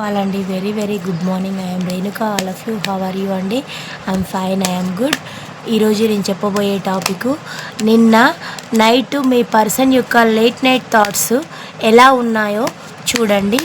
వాళ్ళండి very very good morning I'm Renuka all of you how are you అండి I'm fine I'm good ఈరోజు నేను చెప్పబోయే topic నిన్న నైట్ మీ పర్సన్ యొక్క లేట్ నైట్ థాట్స్ ఎలా ఉన్నాయో చూడండి.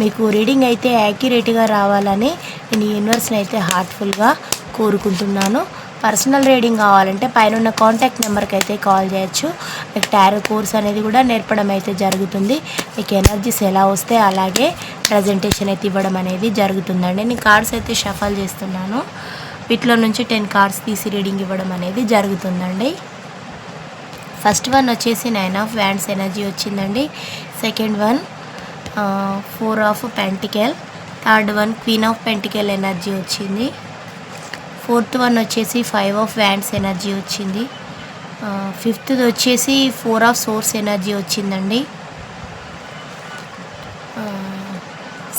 మీకు రీడింగ్ అయితే యాక్యురేట్గా రావాలని నేను యూనివర్స్ని అయితే హార్ట్ఫుల్గా కోరుకుంటున్నాను. పర్సనల్ రీడింగ్ కావాలంటే పైన ఉన్న కాంటాక్ట్ నెంబర్కి అయితే కాల్ చేయొచ్చు. మీకు టారో కోర్స్ అనేది కూడా నేర్పడం అయితే జరుగుతుంది. మీకు ఎనర్జీస్ ఎలా వస్తే అలాగే ప్రజెంటేషన్ అయితే ఇవ్వడం అనేది జరుగుతుందండి. నేను కార్డ్స్ అయితే షఫల్ చేస్తున్నాను. వీటిలో నుంచి టెన్ కార్డ్స్ తీసి రీడింగ్ ఇవ్వడం అనేది జరుగుతుందండి. ఫస్ట్ వన్ వచ్చేసి నైన్ ఆఫ్ వ్యాండ్స్ ఎనర్జీ వచ్చిందండి. Second one four of pentacle third one queen of pentacle energy వచ్చింది. ఫోర్త్ వన్ వచ్చేసి ఫైవ్ ఆఫ్ వ్యాండ్స్ ఎనర్జీ వచ్చింది. ఫిఫ్త్ది వచ్చేసి ఫోర్ ఆఫ్ సోర్స్ ఎనర్జీ వచ్చిందండి.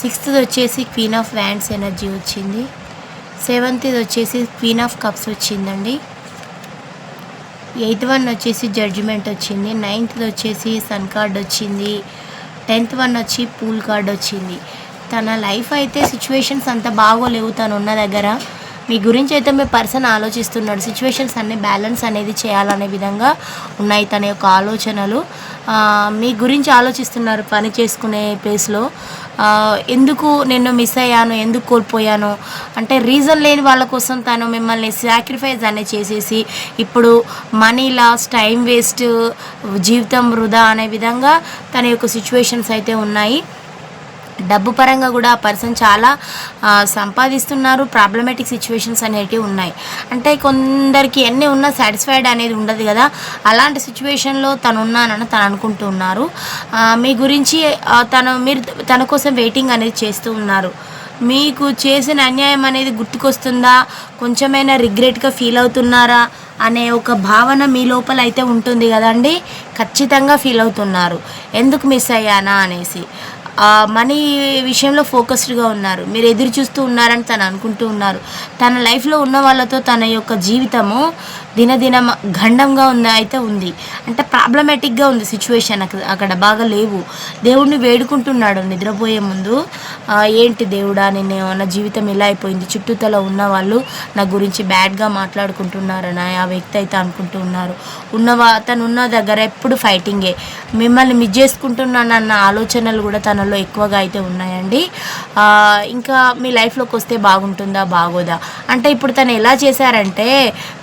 సిక్స్త్ది వచ్చేసి క్వీన్ ఆఫ్ వ్యాండ్స్ ఎనర్జీ వచ్చింది. సెవెంత్ వచ్చేసి క్వీన్ ఆఫ్ కప్స్ వచ్చిందండి. ఎయిత్ వన్ వచ్చేసి జడ్జిమెంట్ వచ్చింది. నైన్త్ వచ్చేసి సన్ కార్డ్ వచ్చింది. టెన్త్ వన్ వచ్చి పూల్ కార్డ్ వచ్చింది. తన లైఫ్ అయితే సిచ్యువేషన్స్ అంత బాగోలేవు తను ఉన్న దగ్గర. మీ గురించి అయితే మీ పర్సన్ ఆలోచిస్తున్నాడు. సిచ్యువేషన్స్ అన్ని బ్యాలెన్స్ అనేది చేయాలనే విధంగా ఉన్నాయి తన యొక్క ఆలోచనలు. మీ గురించి ఆలోచిస్తున్నారు పని చేసుకునే ప్లేస్లో ఎందుకు నేను మిస్ అయ్యాను? ఎందుకు కోల్పోయాను? అంటే రీజన్ లేని వాళ్ళ కోసం తను మిమ్మల్ని సాక్రిఫైస్ అనేది చేసేసి ఇప్పుడు మనీ లాస్ టైం వేస్ట్ జీవితం వృధా అనే విధంగా తన యొక్క సిచ్యువేషన్స్ అయితే ఉన్నాయి. డబ్బు పరంగా కూడా ఆ పర్సన్ చాలా సంపాదిస్తున్నారు. ప్రాబ్లమేటిక్ సిచ్యువేషన్స్ అనేటివి ఉన్నాయి. అంటే కొందరికి ఎన్ని ఉన్నా సాటిస్ఫైడ్ అనేది ఉండదు కదా. అలాంటి సిచ్యువేషన్లో తను ఉన్నానని తను అనుకుంటూ ఉన్నారు. మీ గురించి తను మీరు తన కోసం వెయిటింగ్ అనేది చేస్తూ ఉన్నారు. మీకు చేసిన అన్యాయం అనేది గుర్తుకొస్తుందా? కొంచెమైనా రిగ్రెట్గా ఫీల్ అవుతున్నారా? అనే ఒక భావన మీ లోపల అయితే ఉంటుంది కదండి. ఖచ్చితంగా ఫీల్ అవుతున్నారు. ఎందుకు మిస్ అయ్యానా అనేసి. మనీ విషయంలో ఫోకస్డ్గా ఉన్నారు. మీరు ఎదురు చూస్తూ ఉన్నారని తను అనుకుంటూ ఉన్నారు. తన లైఫ్లో ఉన్న వాళ్ళతో తన యొక్క జీవితము దినదినం గండంగా ఉంది అయితే ఉంది. అంటే ప్రాబ్లమేటిక్గా ఉంది సిచ్యువేషన్ అక్కడ బాగా లేవు. దేవుడిని వేడుకుంటున్నాడు నిద్రపోయే ముందు. ఏంటి దేవుడా నేను నా జీవితం ఇలా అయిపోయింది? చుట్టూతల ఉన్న వాళ్ళు నా గురించి బ్యాడ్గా మాట్లాడుకుంటున్నారని ఆ వ్యక్తి అయితే అనుకుంటూ ఉన్నారు. ఉన్నవా తను ఉన్న దగ్గర ఎప్పుడు ఫైటింగే మిమ్మల్ని మిస్ చేసుకుంటున్నానన్న ఆలోచనలు కూడా తనలో ఎక్కువగా అయితే ఉన్నాయండి. ఇంకా మీ లైఫ్లోకి వస్తే బాగుంటుందా? బాగోదా? అంటే ఇప్పుడు తను ఎలా చేశారంటే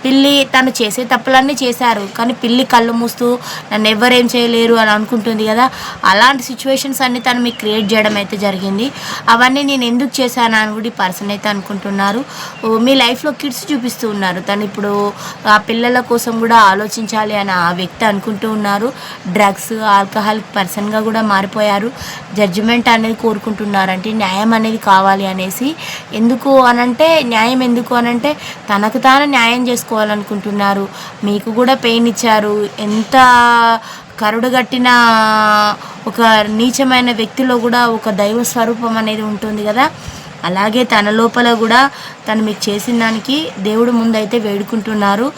పిల్లి తన చేసే తప్పులన్నీ చేశారు. కానీ పిల్లి కళ్ళు మూస్తూ నన్ను ఎవరేం చేయలేరు అని అనుకుంటుంది కదా. అలాంటి సిచ్యువేషన్స్ అన్ని తను మీకు క్రియేట్ చేయడం అయితే జరిగింది. అవన్నీ నేను ఎందుకు చేశాను అని కూడా ఈ పర్సన్ అయితే అనుకుంటున్నారు. మీ లైఫ్లో కిడ్స్ చూపిస్తూ ఉన్నారు. తను ఇప్పుడు ఆ పిల్లల కోసం కూడా ఆలోచించాలి అని ఆ వ్యక్తి అనుకుంటూ ఉన్నారు. డ్రగ్స్ ఆల్కహాల్ పర్సన్గా కూడా మారిపోయారు. జడ్జిమెంట్ అనేది కోరుకుంటున్నారు. అంటే న్యాయం అనేది కావాలి అనేసి. ఎందుకు అనంటే న్యాయం ఎందుకు అనంటే తనకు తాను న్యాయం చేసుకోవాలనుకుంటున్నారు. మీకు కూడా పెయిన్ ఇచ్చారు. ఎంత కరుడుగట్టిన ఒక నీచమైన వ్యక్తిలో కూడా ఒక దైవ స్వరూపం అనేది ఉంటుంది కదా. అలాగే తన లోపల కూడా తను మీకు చేసిన దానికి దేవుడు ముందు అయితే వేడుకుంటున్నారు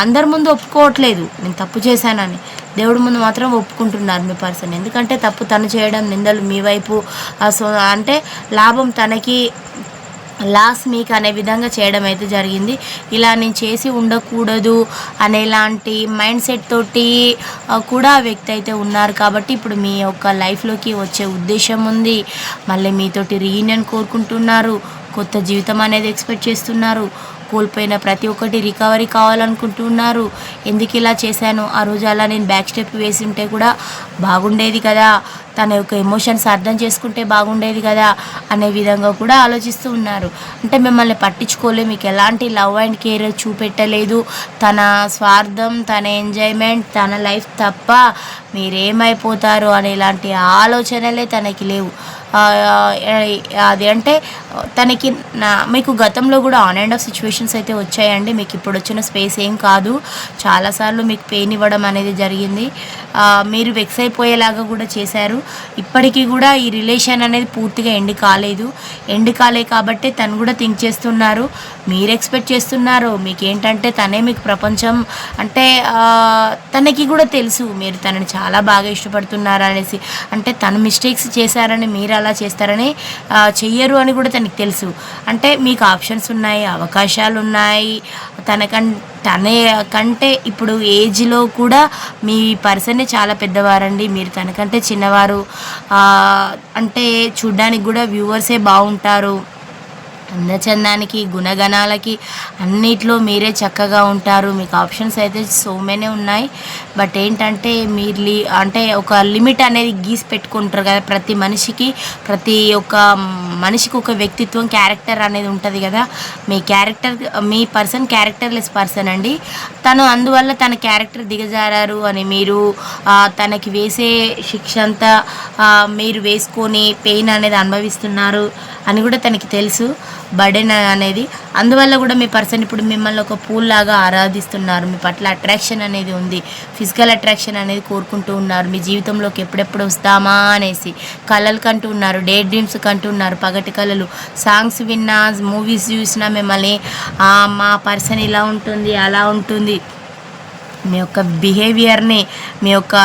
అందరి ముందు ఒప్పుకోవట్లేదు. నేను తప్పు చేశానని. దేవుడి ముందు మాత్రం ఒప్పుకుంటున్నారు మీ పర్సన్. ఎందుకంటే తప్పు తను చేయడం నిందలు మీ వైపు సో అంటే లాభం తనకి లాస్ మీకు అనే విధంగా చేయడం అయితే జరిగింది. ఇలా నేను చేసి ఉండకూడదు అనేలాంటి మైండ్ సెట్ తోటి కూడా వ్యక్తి అయితే ఉన్నారు కాబట్టి ఇప్పుడు మీ యొక్క లైఫ్లోకి వచ్చే ఉద్దేశం ఉంది. మళ్ళీ మీతోటి రీయూనియన్ కోరుకుంటున్నారు. కొత్త జీవితం అనేది ఎక్స్పెక్ట్ చేస్తున్నారు. కోల్పోయిన ప్రతి ఒక్కటి రికవరీ కావాలనుకుంటున్నారు ఎందుకు ఇలా చేశాను? ఆ రోజు అలా నేను బ్యాక్ స్టెప్ వేసి ఉంటే కూడా బాగుండేది కదా. తన యొక్క ఎమోషన్స్ అర్థం చేసుకుంటే బాగుండేది కదా అనే విధంగా కూడా ఆలోచిస్తూ ఉన్నారు. అంటే మిమ్మల్ని పట్టించుకోలే మీకు ఎలాంటి లవ్ అండ్ కేర్ చూపెట్టలేదు. తన స్వార్థం తన ఎంజాయ్మెంట్ తన లైఫ్ తప్ప మీరేమైపోతారు అనే ఇలాంటి ఆలోచనలే తనకి లేవు. అది అంటే తనకి నా మీకు గతంలో కూడా ఆన్ అండ్ ఆఫ్ సిచ్యువేషన్స్ అయితే వచ్చాయండి. మీకు ఇప్పుడు వచ్చిన స్పేస్ ఏం కాదు. చాలాసార్లు మీకు పెయిన్ ఇవ్వడం అనేది జరిగింది. మీరు వెక్స్ అయిపోయేలాగా కూడా చేశారు. ఇప్పటికీ కూడా ఈ రిలేషన్ అనేది పూర్తిగా ఎండ్ కాలేదు. ఎండ్ కాలే కాబట్టి తను కూడా థింక్ చేస్తున్నారు. మీరు ఎక్స్పెక్ట్ చేస్తున్నారు. మీకు ఏంటంటే తనే మీకు ప్రపంచం అంటే తనకి కూడా తెలుసు మీరు తనని చాలా బాగా ఇష్టపడుతున్నారు అనేసి. అంటే తను మిస్టేక్స్ చేశారని మీరు అలా చేస్తారని చెయ్యరు అని కూడా తనకి తెలుసు. అంటే మీకు ఆప్షన్స్ ఉన్నాయి అవకాశాలు ఉన్నాయి తనకంటే తనే కంటే ఇప్పుడు ఏజ్లో కూడా మీ పర్సనే చాలా పెద్దవారండి. మీరు తనకంటే చిన్నవారు. అంటే చూడ్డానికి కూడా వ్యూవర్సే బాగుంటారు. అందచందానికి గుణగణాలకి అన్నిట్లో మీరే చక్కగా ఉంటారు. మీకు ఆప్షన్స్ అయితే సో మెనీ ఉన్నాయి. బట్ ఏంటంటే మీరు లి అంటే ఒక లిమిట్ అనేది గీసి పెట్టుకుంటారు కదా ప్రతి మనిషికి. ప్రతి ఒక్క మనిషికి ఒక వ్యక్తిత్వం క్యారెక్టర్ అనేది ఉంటుంది కదా. మీ క్యారెక్టర్ మీ పర్సన్ క్యారెక్టర్లెస్ పర్సన్ అండి. తను అందువల్ల తన క్యారెక్టర్ దిగజారారు అని మీరు తనకి వేసే శిక్ష అంతా మీరు వేసుకొని పెయిన్ అనేది అనుభవిస్తున్నారు. అని కూడా తనకి తెలుసు బర్డెన్ అనేది. అందువల్ల కూడా మీ పర్సన్ ఇప్పుడు మిమ్మల్ని ఒక పూల్ లాగా ఆరాధిస్తున్నారు. మీ పట్ల అట్రాక్షన్ అనేది ఉంది. ఫిజికల్ అట్రాక్షన్ అనేది కోరుకుంటూ ఉన్నారు. మీ జీవితంలోకి ఎప్పుడెప్పుడు వస్తామా అనేసి కళలు కంటూ ఉన్నారు. డే డ్రీమ్స్ కంటూ ఉన్నారు. పగటి కళలు. సాంగ్స్ విన్నా మూవీస్ చూసినా మిమ్మల్ని మా పర్సన్ ఇలా ఉంటుంది అలా ఉంటుంది. మీ యొక్క బిహేవియర్ని మీ యొక్క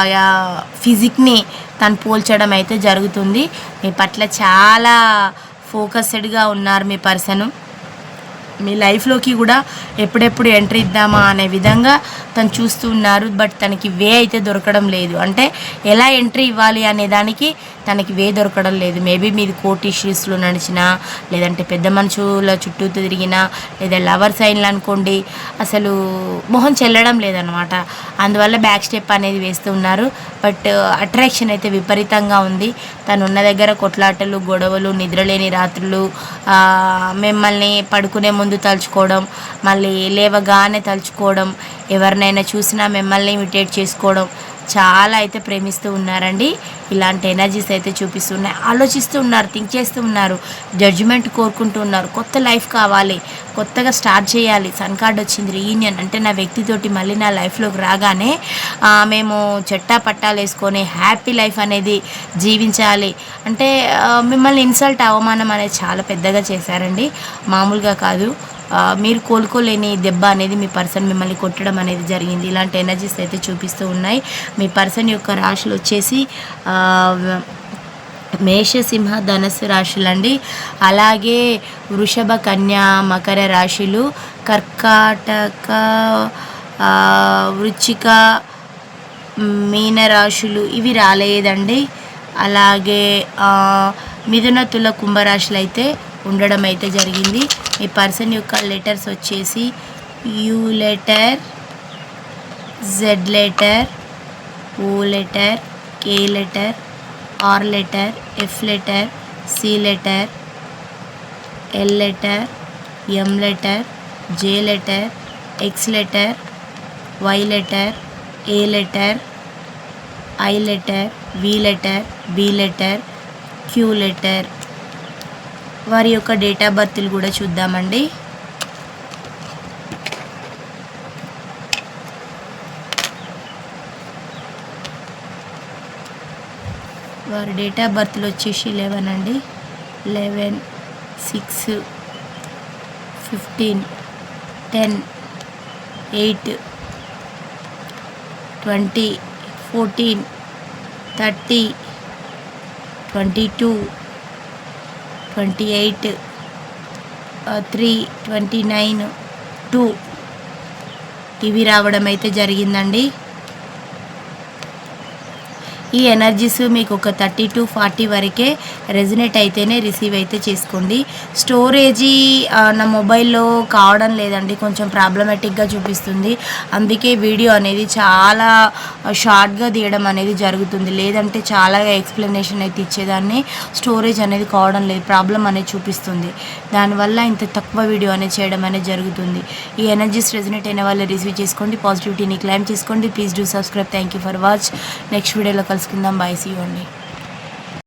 ఫిజిక్ని తను పోల్చడం అయితే జరుగుతుంది. మీ పట్ల చాలా ఫోకస్డ్గా ఉన్నారు మీ పర్సను. మీ లైఫ్లోకి కూడా ఎప్పుడెప్పుడు ఎంట్రీ ఇద్దామా అనే విధంగా తను చూస్తూ ఉన్నారు. బట్ తనకి వే అయితే దొరకడం లేదు. అంటే ఎలా ఎంట్రీ ఇవ్వాలి అనే దానికి తనకి వే దొరకడం లేదు. మేబీ మీది కోర్ట్ ఇష్యూస్లో నడిచినా లేదంటే పెద్ద మనుషుల చుట్టూ తిరిగినా లేదా లవర్ సైన్లు అనుకోండి అసలు మొహం చెల్లడం లేదనమాట అందువల్ల బ్యాక్ స్టెప్ అనేది వేస్తూ ఉన్నారు. బట్ అట్రాక్షన్ అయితే విపరీతంగా ఉంది. తను ఉన్న దగ్గర కొట్లాటలు గొడవలు నిద్రలేని రాత్రులు మిమ్మల్ని పడుకునే ముందు ముందు తలుచుకోవడం మళ్ళీ లేవగానే తలుచుకోవడం ఎవరినైనా చూసినా మిమ్మల్ని ఇమిటేట్ చేసుకోవడం చాలా అయితే ప్రేమిస్తూ ఉన్నారండి. ఇలాంటి ఎనర్జీస్ అయితే చూపిస్తూ ఉన్నాయి ఆలోచిస్తూ ఉన్నారు థింక్ చేస్తూ ఉన్నారు జడ్జిమెంట్ కోరుకుంటూ ఉన్నారు. కొత్త లైఫ్ కావాలి కొత్తగా స్టార్ట్ చేయాలి. సన్ కార్డ్ వచ్చింది రీయూనియన్ అంటే నా వ్యక్తితోటి మళ్ళీ నా లైఫ్లోకి రాగానే మేము చెట్టా పట్టాలు వేసుకొని హ్యాపీ లైఫ్ అనేది జీవించాలి. అంటే మిమ్మల్ని ఇన్సల్ట్ అవమానం అనేది చాలా పెద్దగా చేశారండి. మామూలుగా కాదు. మీరు కోలుకోలేని దెబ్బ అనేది మీ పర్సన్ మిమ్మల్ని కొట్టడం అనేది జరిగింది. ఇలాంటి ఎనర్జీస్ అయితే చూపిస్తూ ఉన్నాయి. మీ పర్సన్ యొక్క రాశులు వచ్చేసి మేషసింహ ధనస్సు రాశులండి. అలాగే వృషభ కన్యా మకర రాశులు కర్కాటక వృచ్చిక మీన రాశులు ఇవి రాలేదండి. అలాగే మిథున తుల కుంభరాశులు అయితే ఉండడం అయితే జరిగింది. ఈ పర్సన్ యొక్క లెటర్స్ వచ్చేసి U letter Z letter O letter K letter R letter F letter C letter L letter M letter J letter X letter Y letter A letter I letter V letter B letter Q letter. వారి యొక్క date of బర్త్లు కూడా చూద్దామండి. వారి date of బర్త్లు వచ్చేసి eleven అండి. Eleven six fifteen ten eight twenty fourteen thirty twenty two twenty eight three twenty nine two. ఇవి రావడం అయితే జరిగిందండి. ఈ ఎనర్జీస్ మీకు ఒక థర్టీ టు ఫార్టీ వరకే రెజినేట్ అయితేనే రిసీవ్ అయితే చేసుకోండి. స్టోరేజీ నా మొబైల్లో కావడం లేదండి. కొంచెం ప్రాబ్లమేటిక్గా చూపిస్తుంది. అందుకే వీడియో అనేది చాలా షార్ట్గా తీయడం అనేది జరుగుతుంది. లేదంటే చాలా ఎక్స్ప్లెనేషన్ అయితే ఇచ్చేదాన్ని. స్టోరేజ్ అనేది కావడం లేదు. ప్రాబ్లం అనేది చూపిస్తుంది. దానివల్ల ఇంత తక్కువ వీడియో అనేది చేయడం అనేది జరుగుతుంది. ఈ ఎనర్జీస్ రెజినేట్ అయిన వాళ్ళు రిసీవ్ చేసుకోండి పాజిటివిటీని క్లైమ్ చేసుకోండి. Please do subscribe thank you for watch next వీడియోలో కలుసుకుందాం. బాయ్ సీ అండి